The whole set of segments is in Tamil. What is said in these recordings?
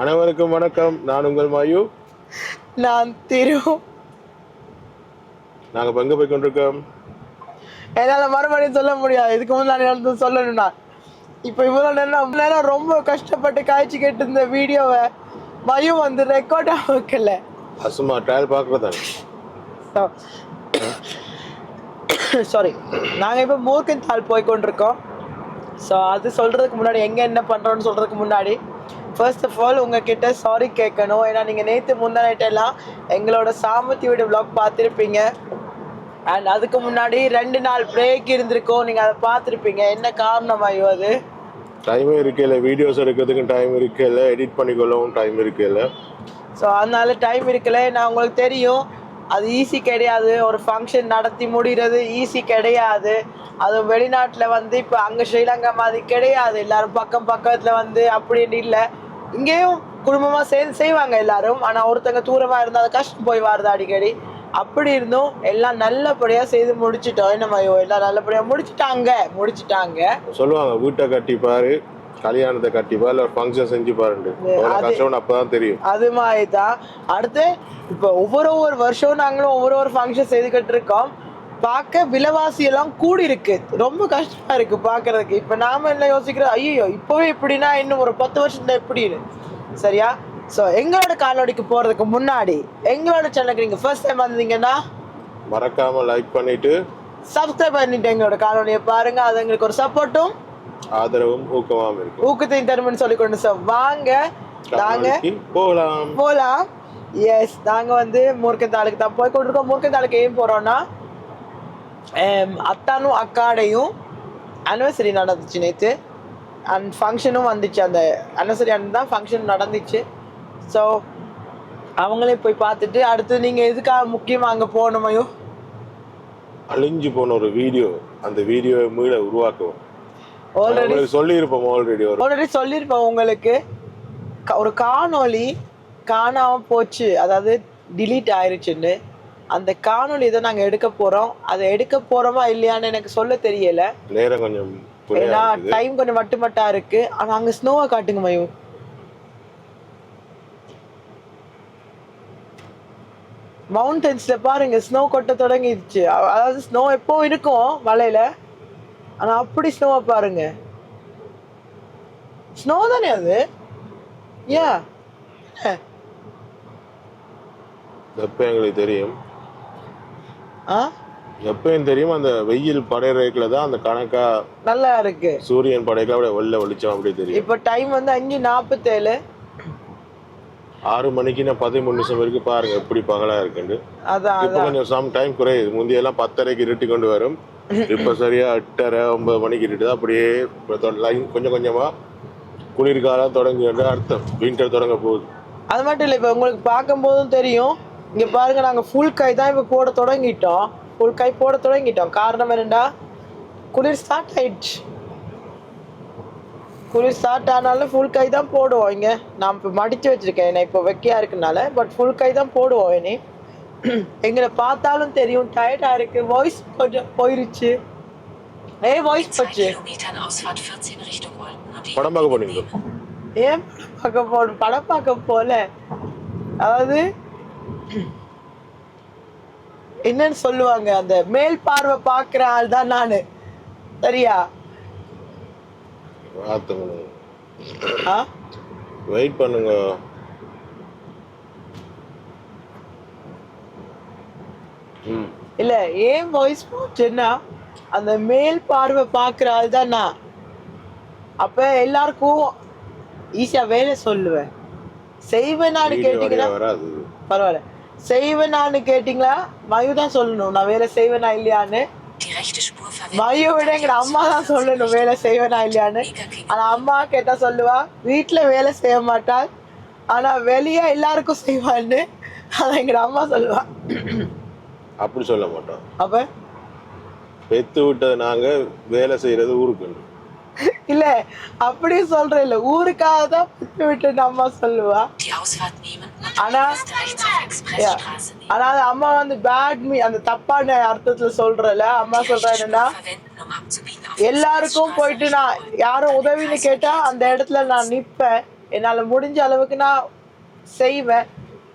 அனைவருக்கும் வணக்கம். நான் உங்கள் மாயு. நான் திரு. நாங்க இப்ப எங்க போய் கொண்டிருக்கோம்? என்னால் மறுபடியும் சொல்ல முடியாது. இதுக்கு முன்னாடி நான் இப்போ இவ்வளோ நேரம் நேரம் ரொம்ப கஷ்டப்பட்டு காய்ச்சி கேட்டு இருந்த வீடியோவை பயம் வந்து ரெக்கார்டாக வைக்கல சும்மா ட்ரையல் பார்க்கறதானே சாரி நாங்கள் இப்போ மூர்க்கன் தால் போய் கொண்டிருக்கோம். ஸோ அது சொல்கிறதுக்கு முன்னாடி எங்கே என்ன பண்ணுறோன்னு சொல்கிறதுக்கு முன்னாடி ஃபர்ஸ்ட் ஆஃப் ஆல் உங்ககிட்ட சாரி கேட்கணும். ஏன்னா நீங்கள் நேற்று முந்தானேட்டெல்லாம் எங்களோட சாமத்தி வீடு vlog பார்த்துருப்பீங்க. அண்ட் அதுக்கு முன்னாடி ரெண்டு நாள் பிரேக் இருந்திருக்கும். நீங்கள் அதை பார்த்துருப்பீங்க. என்ன காரணமாயோ அது? டைமே இருக்கல. வீடியோஸ் எடுக்கிறதுக்கு டைம் இருக்கல. எடிட் பண்ணிக்கொள்ளவும் டைம் இருக்கல. ஸோ அதனால டைம் இருக்கல. நான் உங்களுக்கு தெரியும். அது ஈஸி கிடையாது. ஒரு ஃபங்க்ஷன் நடத்தி முடிகிறது ஈஸி கிடையாது. அது வெளிநாட்டில் வந்து இப்போ அங்கே ஸ்ரீலங்கா மாதிரி கிடையாது. எல்லாரும் பக்கம் பக்கத்தில் வந்து அப்படின்னு இல்லை. இங்கேயும் குடும்பமாக சேர்ந்து செய்வாங்க எல்லாரும். ஆனால் ஒருத்தங்க தூரமாக இருந்தால் அது கஷ்டம் போய் வருது அடிக்கடி. அப்படி இருந்தும் எல்லாம் நல்லபடியாக செய்து முடிச்சிட்டோம். என்ன மையோ எல்லாம் நல்லபடியாக முடிச்சிட்டாங்க. முடிச்சிட்டாங்க. சொல்லுவாங்க வீட்டை கட்டிப்பாரு கல்யாணத்தை கட்டிப்பா இல்ல ஒரு ஃபங்க்ஷன் செஞ்சு பாருண்டு எவ்வளவு கஷ்டம்னு அப்பதான் தெரியும். அது மாதிரி தான் அடுத்து இப்போ ஒவ்வொரு ஒவ்வொரு வருஷம் நாங்களும் ஒவ்வொரு ஒரு ஃபங்க்ஷன் செய்துக்கிட்டு இருக்கோம். பார்க்க விலைவாசி எல்லாம் கூடி இருக்கு ரொம்ப கஷ்டமா இருக்கு பார்க்கறதுக்கு. இப்போ நாம என்ன யோசிக்கிறோம்? ஐயோ இப்போவே இப்படின்னா இன்னும் ஒரு பத்து வருஷத்துல எப்படின்னு சரியா? ஸோ எங்களோட காலோடிக்கு போறதுக்கு முன்னாடி எங்களோட சேனலுக்கு நீங்க ஃபர்ஸ்ட் டைம் வந்தீங்கன்னா மறக்காம லைக் பண்ணிட்டு சப்ஸ்கிரைப் பண்ணிட்டு எங்களோட காலோனியை பாருங்க. அது எங்களுக்கு ஒரு சப்போர்ட்டும் ஆதரவும் ஊக்கமாவும் இருக்கும். ஊக்கத்தையும் தருமன்னு சொல்லி கொண்டு சார் வாங்க நாங்க போகலாம். போகலாம் எஸ் நாங்கள் வந்து மூர்க்கந்தாளுக்கு தான் போய் கொண்டிருக்கோம். மூர்க்கந்தாளுக்கு ஏன் போகிறோன்னா அத்தானும் அக்காடையும் அனிவர்சரி நடந்துச்சு நேற்று அண்ட் ஃபங்க்ஷனும் வந்துச்சு அந்த அனிவர்சரி அன்று தான் ஃபங்க்ஷன் நடந்துச்சு ஸோ அவங்களே போய் பார்த்துட்டு அடுத்து நீங்கள் எதுக்காக முக்கியமாக அங்கே போகணுமையோ அழிஞ்சு போன ஒரு வீடியோ அந்த வீடியோவை மீள உருவாக்குவோம் ஆல்ரெடி சொல்லியிருப்போம் ஆல்ரெடி ஆல்ரெடி சொல்லியிருப்பேன் உங்களுக்கு ஒரு காணொளி காணாம போச்சு அதாவது delete ஆயிருச்சுன்னு அந்த காணொளி தான் நாங்கள் எடுக்க போகிறோம் அதை எடுக்க போகிறோமா இல்லையான்னு எனக்கு சொல்ல தெரியல. நேரம் கொஞ்சம் ஏன்னா. டைம் கொஞ்சம் மட்டு மட்டா இருக்கு. ஆனா அங்க ஸ்னோவை காட்டுங்க மயு. மவுண்டன்ஸ்ல பாருங்க ஸ்னோ கொட்ட தொடங்கிடுச்சு. அதாவது ஸ்னோ எப்போ இருக்கும் மலையில? ஆனா அப்படி ஸ்னோவை பாருங்க. ஸ்னோ தானே அது? ஏன் எப்ப எங்களுக்கு தெரியும்? ஆ? எப்பயும் தெரியும் அந்த வெயில் படையிறதுக்குள்ள தான் அந்த கணக்கா நல்லா இருக்கு. சூரியன் படைக்கல அப்படியே வெள்ள வெளிச்சம் அப்படியே தெரியும். இப்போ டைம் வந்து அஞ்சு நாற்பத்தேழு ஆறு மணிக்கு நான் பதிமூணு நிமிஷம் வரைக்கும் பாருங்க எப்படி பகலா இருக்குன்னு. அதான் இப்ப கொஞ்சம் சம் டைம் குறையுது. முந்தையெல்லாம் பத்தரைக்கு இருட்டி கொண்டு வரும். இப்ப சரியா எட்டரை ஒன்பது மணிக்கு இருட்டுது. அப்படியே இப்ப தொ- line கொஞ்சம் கொஞ்சமா குளிர்காலம் தொடங்கி வந்து அடுத்த வின்டர் தொடங்க போகுது. அது மட்டும் இல்லை இப்போ உங்களுக்கு பார்க்கும்போதும் தெரியும். இங்கே பாருங்க நாங்கள் ஃபுல் கை தான் இப்போ போட தொடங்கிட்டோம். ஃபுல் கை போட தொடங்கிட்டோம். காரணம் என்னடா? குளிர் ஸ்டார்ட் ஆயிடுச்சு. குளிர் ஸ்டார்ட் ஆனாலும் ஃபுல் கை தான் போடுவோம் இங்கே. நான் இப்போ மடித்து வச்சிருக்கேன். ஏன்னா இப்போ வெக்கையாக இருக்குனால பட் ஃபுல் கை தான் போடுவோம் இனி. எங்களை பார்த்தாலும் தெரியும். டயர்டாக இருக்கு. வாய்ஸ் கொஞ்சம் போயிருச்சு. ஏ வாய்ஸ் போச்சு. Kilometern Ausfahrt 14 Richtung Olden und die படம் பார்க்க போனீங்க ஏன் படம் பார்க்க போ படம் பார்க்க போல? அதாவது என்னன்னு சொல்லுவாங்க அந்த மேல் பார்வை பார்க்குற ஆள் தான் நான். சரியா? வெயிட் பண்ணுங்க. இல்ல ஏன் வாய்ஸ் போச்சுன்னா அந்த மேல் பார்வை பார்க்குற ஆள் தான் நான். அப்ப எல்லாருக்கும் ஈஸியா வேலை சொல்லுவேன். செய்வேனான்னு வீடியோ கேட்டீங்கன்னா பரவாயில்ல. செய்வேனான்னு கேட்டிங்களா? மயு தான் சொல்லணும். நான் வேலை செய்வேனா இல்லையான்னு? மயு விட எங்க அம்மா தான் சொல்லணும் வேலை செய்வேனா இல்லையான்னு. ஆனா அம்மா கேட்டா சொல்லுவா வீட்டுல வேலை செய்ய மாட்டாள். ஆனா வெளியே எல்லாருக்கும் செய்வான்னு அதான் எங்க அம்மா சொல்லுவா. அப்படி சொல்ல மாட்டோம். அப்ப? பெத்து விட்டது நாங்க வேலை செய்யறது ஊருக்கு. இல்ல அப்படி சொல்றேன் இல்ல. ஊருக்காக தான் விட்டு விட்டு அம்மா சொல்லுவா. Die Ausfahrt nehmen und Anna? erst rechts auf Expressstraße nehmen. ஆனா அது அம்மா வந்து பேட் மீ அந்த தப்பான அர்த்தத்துல சொல்றல அம்மா Spur என்னன்னா எல்லாருக்கும் போயிட்டு நான். யாரும் உதவின்னு கேட்டா அந்த இடத்துல நான் நிப்பேன் என்னால் முடிஞ்ச அளவுக்கு நான் செய்வேன்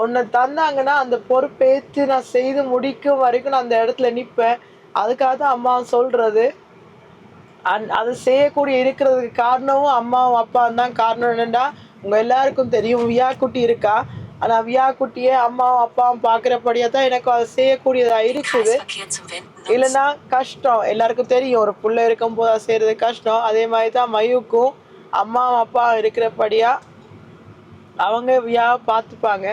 ஒன்று தந்தாங்கன்னா அந்த பொறுப்பேற்று நான் செய்து முடிக்கும் வரைக்கும் நான் அந்த இடத்துல நிற்பேன் அதுக்காக தான் அம்மா சொல்கிறது அந் அதை செய்யக்கூடிய இருக்கிறதுக்கு காரணமும் அம்மாவும் அப்பாவும் தான் காரணம் என்னன்னா உங்க எல்லாருக்கும் தெரியும் வியா குட்டி இருக்கா ஆனா வியா குட்டியே அம்மாவும் அப்பாவும் பார்க்குறபடியா தான் எனக்கு அதை செய்யக்கூடியதா இருக்குது. இல்லைன்னா கஷ்டம். எல்லாருக்கும் தெரியும். ஒரு புள்ள இருக்கும் போது அதை செய்யறது கஷ்டம். அதே மாதிரி தான் மயுக்கும் அம்மாவும் அப்பாவும் இருக்கிறபடியா அவங்க வியாவை பார்த்துப்பாங்க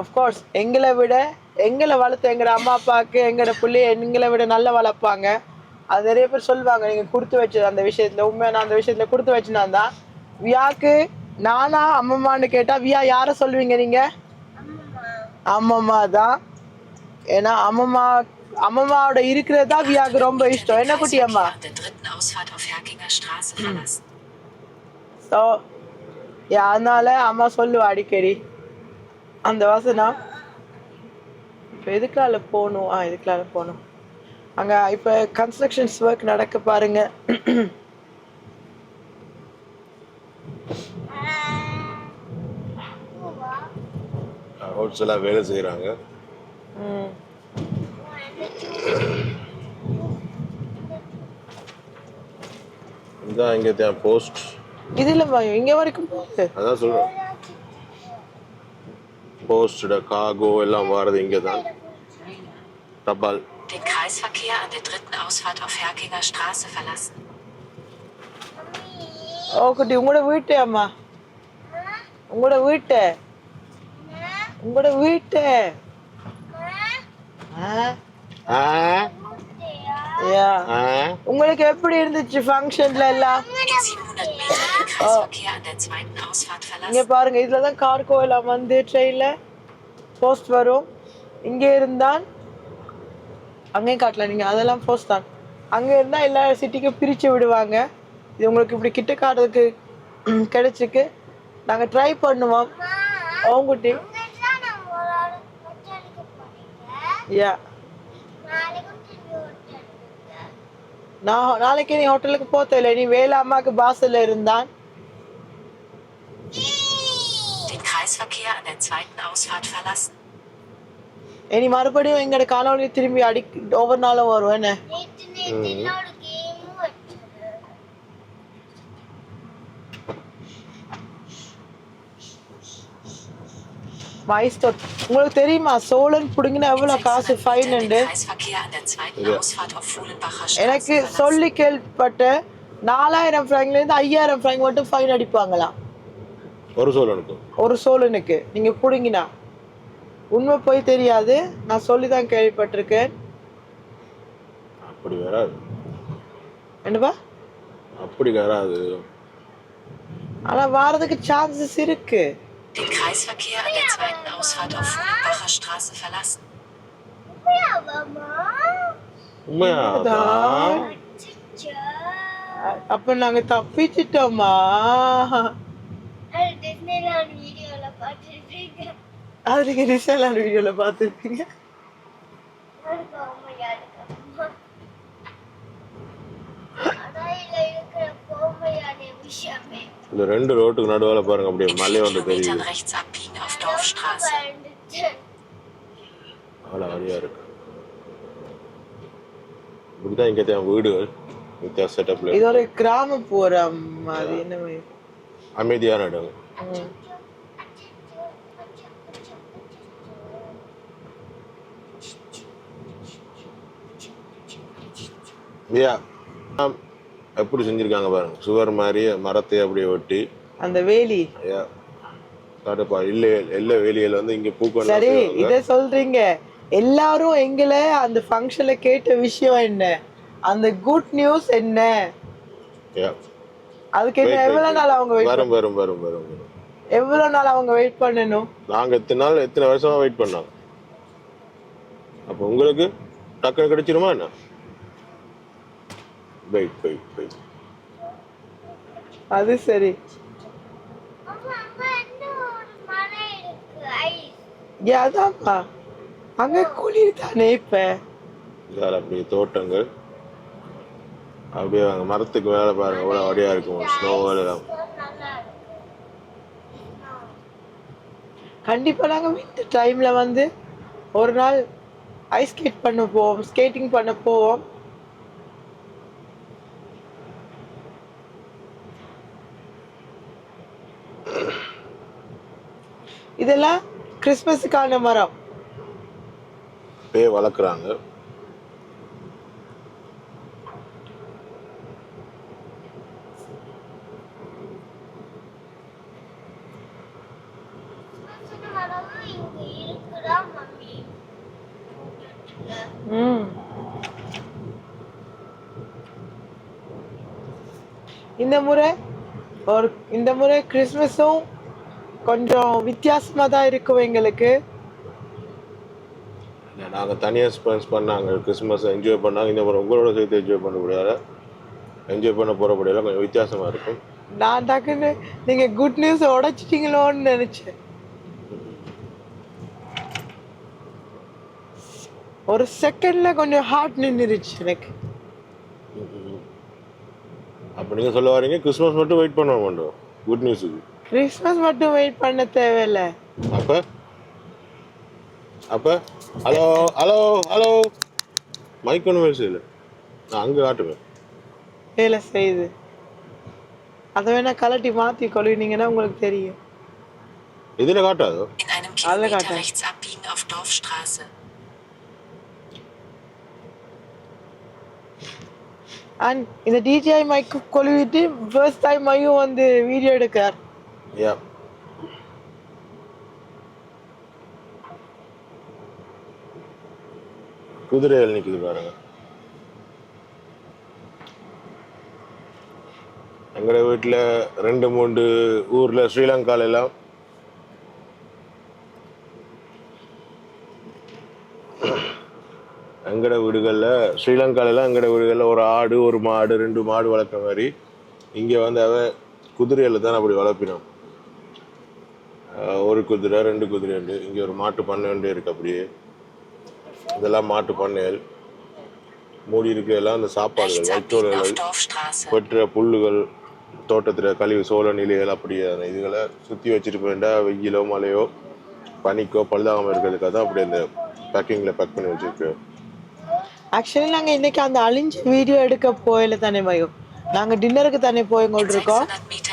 அஃப்கோர்ஸ் எங்களை விட எங்களை வளர்த்து எங்களோட அம்மா அப்பாவுக்கு எங்களோட பிள்ளைய எங்களை விட நல்லா வளர்ப்பாங்க. அது நிறைய பேர் சொல்லுவாங்க நீங்கள் கொடுத்து வச்சது அந்த விஷயத்தில் உண்மையாக நான் அந்த விஷயத்தில் கொடுத்து வச்சுனா தான் வியாக்கு நானா அம்மம்மான்னு கேட்டா வியா யாரை சொல்லுவீங்க நீங்க? அம்மம்மா தான். ஏன்னா அம்மம்மா அம்மம்மாவோட இருக்கிறது தான் வியாக்கு ரொம்ப இஷ்டம். என்ன குட்டி அம்மா? ஸோ அதனால அம்மா சொல்லுவா அடிக்கடி. அந்த வசனம் இப்போ எதுக்கால போகணும்? ஆ எதுக்கால போகணும்? அங்கே இப்போ கன்ஸ்ட்ரக்ஷன்ஸ் ஒர்க் நடக்க பாருங்க. ஹோல்சேலாக வேலை செய்கிறாங்க. இதுதான் இங்கே தேன் போஸ்ட். இது இல்லைம்மா இங்கே வரைக்கும் போகுது. அதான் சொல்கிறேன் போஸ்டோட காகோ எல்லாம் வாரது இங்கே தான் தபால். Den Kreisverkehr an der dritten Ausfahrt auf Herkinger Straße verlassen. ஓ குட்டி உங்களோட வீட்டு அம்மா. உங்களோட வீட்டு. உங்களோட வீட்டு. உங்களுக்கு எப்படி இருந்துச்சு ஃபங்க்ஷன்ல எல்லாம்? In 700 Metern den Kreisverkehr an der zweiten Ausfahrt இங்க. பாருங்க இதுல தான் கார் கோயிலாம் வந்து ட்ரெயின்ல போஸ்ட் வரும். இங்கே இருந்தால் அங்கேயும் காட்டல நீங்க அதெல்லாம் போஸ்ட் தான். அங்க இருந்தா எல்லா சிட்டிக்கும் பிரிச்சு விடுவாங்க. இது உங்களுக்கு இப்படி கிட்ட காட்டுறதுக்கு கிடைச்சிருக்கு. நாங்க ட்ரை பண்ணுவோம். அவங்ககிட்ட யா நான் நாளைக்கு நீ ஹோட்டலுக்கு போத்தல நீ வேலை அம்மாக்கு பாசல்ல இருந்தான். Den Kreisverkehr an der zweiten Ausfahrt verlassen. இனி மறுபடியும் எங்கட காணொலி திரும்பி அடி ஒவ்வொரு நாளும் வரும் என்ன? மைஸ்டர் உங்களுக்கு தெரியுமா? சோழன் புடுங்கினா எவ்வளவு காசு? 600 ஃபைன் உண்டு எனக்கு. சொல்லி கேள்விப்பட்ட நாலாயிரம் ஃப்ராங்க்ல இருந்து ஐயாயிரம் ஃப்ராங்க் மட்டும் ஃபைன் அடிப்பாங்களாம் ஒரு சோழனுக்கும் ஒரு சோழனுக்கு. நீங்க புடுங்கினா. உண்மை போய் தெரியாது. நான் சொல்லி தான் கேள்விப்பட்டிருக்கேன். அப்படி வராது. என்னப்பா? அப்படி வராது. ஆனா வாரதுக்கு சான்சஸ் இருக்கு. Den Kreisverkehr an der zweiten Ausfahrt auf Fuhlenbacher Straße verlassen. உண்மையாதான் அ- அப்ப நாங்க தப்பிச்சிட்டோமா அது நீங்க ரிசலான வீடியோல பார்த்துருப்பீங்க இந்த ரெண்டு ரோட்டுக்கு நடுவில் பாருங்க அப்படியே மலை 4 ஒன்று Kilometern தெரியுது. அவ்வளோ வழியாக இருக்கு. இப்படிதான் இங்கே தேவை வீடுகள் வித்தியாச செட்டப்பில் இது ஒரு கிராமப்புறம் அது என்ன மாதிரி? அமைதியான இடம். ஆம், எப்படி செஞ்சுருக்காங்க பாருங்க. சுவர் மாதிரி மரத்தை அப்படியே வெட்டி. அந்த வேலி. காட்டுப்பா இல்லை எல்லா வேலியில் வந்து இங்கே பூக்கணும் சரி இத சொல்றீங்க. எல்லாரும் எங்களை அந்த ஃபங்க்ஷன்ல கேட்ட விஷயம் என்ன? அந்த குட் நியூஸ் என்ன? அதுக்கு என்ன எவ்வளவு நாள் அவங்க வெயிட் வரும் வரும் வரும் வரும் எவ்வளவு நாள் அவங்க வெயிட் பண்ணணும்? நாங்கள் எத்தனை நாள் எத்தனை வருஷமா வெயிட் பண்ணோம்? அப்போ உங்களுக்கு டக்குனு கிடைச்சிருமா என்ன? அது சரி. அதான்ப்பா. அங்க குளிர் தானே இப்ப? இதால் அப்படியே தோட்டங்கள். அப்படியே அங்கே மரத்துக்கு மேலே பாருங்க எவ்வளோ வடியாக இருக்கும். ஸ்னோ எல்லாம். நல்லா இருக்கு கண்டிப்பா நாங்க வின்டர் டைம்ல வந்து ஒரு நாள் ஐஸ் ஸ்கேட் பண்ண போவோம் ஸ்கேட்டிங் பண்ண போவோம். இதெல்லாம் கிறிஸ்மஸுக்கான மரம். பே வளர்க்குறாங்க. இந்த முறை ஒரு இந்த முறை கிறிஸ்மஸும் கொஞ்சம் வித்தியாசமா தான் இருக்கும் எங்களுக்கு. நாங்கள் தனியாக ஸ்பென்ஸ் பண்ணாங்க கிறிஸ்மஸ் என்ஜாய் பண்ணாங்க இந்த முறை உங்களோட சேர்த்து என்ஜாய் பண்ண முடியாத என்ஜாய் பண்ண போகிறபடியெல்லாம் கொஞ்சம் வித்தியாசமாக இருக்கும். நான் டக்குன்னு நீங்க குட் நியூஸ் உடைச்சிட்டீங்களோன்னு நினைச்சேன். ஒரு செகண்ட்ல கொஞ்சம் ஹார்ட் நின்றுச்சு எனக்கு. அப்போ நீங்கள் சொல்ல வரீங்க கிறிஸ்மஸ் மட்டும் வெயிட் பண்ண மாட்டோம் குட் நியூஸுக்கு கிறிஸ்மஸ் மட்டும் வெயிட் பண்ண தேவையில்ல. அப்போ? அப்போ? ஹலோ ஹலோ ஹலோ மைக் ஒன்றும் வேலை செய்யல. நான் அங்கே காட்டுவேன். வேலை செய்யுது. அதை வேணா கலட்டி மாத்தி கொள்வீங்கன்னா உங்களுக்கு தெரியும். இதில் காட்டாதோ? Auf Dorfstraße. அண்ட் இந்த டிஜிஐ மைக் கொழுவிட்டு ஃபர்ஸ்ட் டைம் மையும் வந்து வீடியோ எடுக்கார் யா குதிரைகள் நிற்குது பாருங்க. எங்களோட வீட்டில் ரெண்டு மூன்று ஊரில் ஸ்ரீலங்காலெல்லாம் எங்கட வீடுகளில் ஸ்ரீலங்காலெல்லாம் எங்கட வீடுகளில் ஒரு ஆடு ஒரு மாடு ரெண்டு மாடு வளர்க்குற மாதிரி இங்கே வந்து அவன் குதிரையில் தான் அப்படி வளர்ப்பினோம் ஒரு குதிரை ரெண்டு குதிரை உண்டு இங்கே ஒரு மாட்டு பண்ணை உண்டு இருக்கு அப்படியே. இதெல்லாம் மாட்டு பண்ணைகள். மூடி இருக்கையெல்லாம் அந்த சாப்பாடுகள் வைக்கோல்கள். வெட்டுற புல்லுகள் தோட்டத்தில் கழிவு சோள நிலைகள் அப்படியே அந்த இதுகளை சுற்றி வச்சுட்டு போயிட்டா வெயிலோ மழையோ பனிக்கோ பழுதாகாமல் இருக்கிறதுக்காக தான் அப்படி அந்த பேக்கிங்கில் பேக் பண்ணி வச்சிருக்கு. ஆக்சுவலி நாங்க இன்னைக்கு அந்த அழிஞ்ச வீடியோ எடுக்க போயில தானே மயம் நாங்க டின்னருக்கு தானே போய் கொண்டிருக்கோம்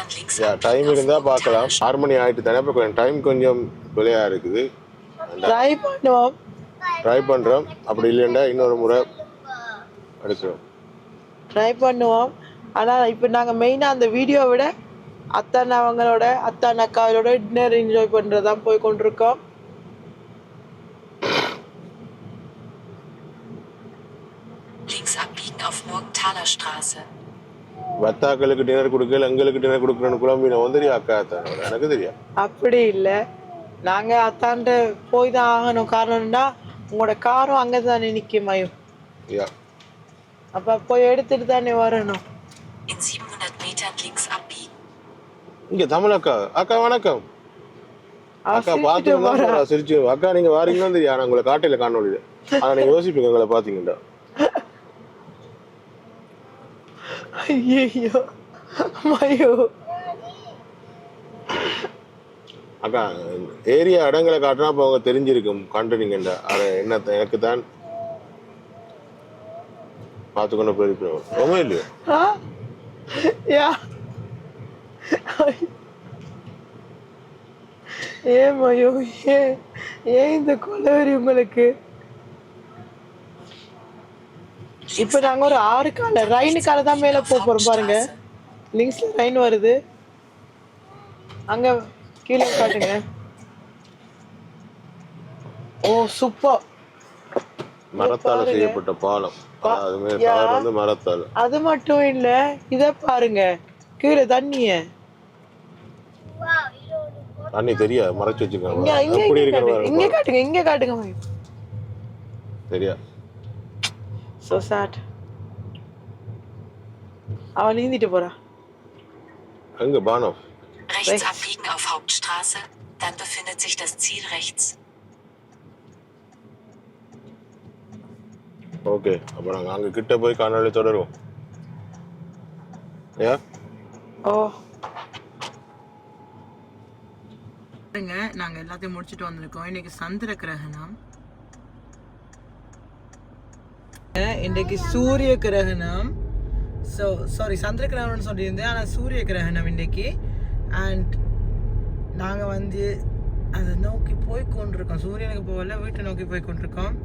600 Metern links யா abbiegen டைம் இருந்தால் பார்க்கலாம். ஆறு மணி ஆயிட்டு தானே இப்போ கொஞ்சம் டைம் கொஞ்சம் விலையா இருக்குது. ட்ரை பண்ணுவோம். ட்ரை பண்ணுறோம் அப்படி இல்லைன்னா இன்னொரு முறை எடுக்கிறோம். ட்ரை பண்ணுவோம். ஆனா இப்போ நாங்க மெயினா அந்த வீடியோ விட அத்தான் அவங்களோட அத்தான் அக்காவோட டின்னர் என்ஜாய் பண்றதான் போய் கொண்டிருக்கோம். Links abbiegen auf Murgenthaler Straße. வத்தாக்களுக்கு டின்னர் கொடுக்கல எங்களுக்கு டின்னர் கொடுக்குறேன்னு குழம்பி நான் வந்துடுறியா அக்கா தானே எனக்கு தெரியும் அப்படி இல்லை. நாங்க அத்தான்ட்ட போய் தான் ஆகணும். காரணம்னா உங்களோட காரும் அங்கே தானே நிற்கும் மயம். யா. அப்ப போய் எடுத்துட்டு தானே வரணும். In 700 Metern links abbiegen. இங்க தமிழ் அக்கா. அக்கா வணக்கம். அக்கா பார்த்து. சிரிச்சு. அக்கா நீங்க வாரீங்கன்னு தெரியும் ஆனா உங்களை காட்டையில காணொலியில ஆனா நீங்க யோசிப்பீங்க உங்களை பாத்தீங்கன்னா. ஐயோ மயோ அக்கா ஏரியா இடங்களை காட்டினா அப்போ அவங்க தெரிஞ்சிருக்கும். கண்டுனீங்கண்டா அது என்ன எனக்கு தான் பார்த்துக்கொண்டு போயிருப்போம் ரொம்ப இல்லையோ? யா. ஏன் மயோ ஏன் ஏன் இந்த கொலவெறி உங்களுக்கு? இப்ப நாங்க ஒரு ஆறு கால ரைனு கால தான் மேல போக போறோம் பாருங்க. லிங்க்ஸ்ல ரைன் வருது. அங்க கீழே காட்டுங்க. ஓ சூப்பர். மரத்தால. செய்யப்பட்ட பாலம். அது மரத்தால். அது மட்டும் இல்ல இத பாருங்க. கீழே தண்ணிய. தண்ணி தெரியாது மறைச்சு வச்சிருக்காங்க. இங்க காட்டுங்க. இங்க காட்டுங்க தெரியா So sad. அவன் நீந்திட்டு போறா எங்க பானோ Rechts abbiegen auf Hauptstraße. Dann befindet sich das Ziel rechts. Okay அப்போ நாங்கள் அங்கே கிட்ட போய் காணொளி தொடருவோம் ஏ ஓ பாருங்க நாங்க எல்லாத்தையும் முடிச்சிட்டு வந்திருக்கோம். இன்னைக்கு சந்திர கிரகணம். இன்றைக்கு சூரிய கிரகணம். ஸோ சாரி சந்திர கிரகணம்னு சொல்லியிருந்தேன். ஆனால் சூரிய கிரகணம் இன்றைக்கு. அண்ட் நாங்கள் வந்து அதை நோக்கி போய் கொண்டிருக்கோம் சூரியனுக்கு போகல வீட்டை நோக்கி போய் கொண்டிருக்கோம்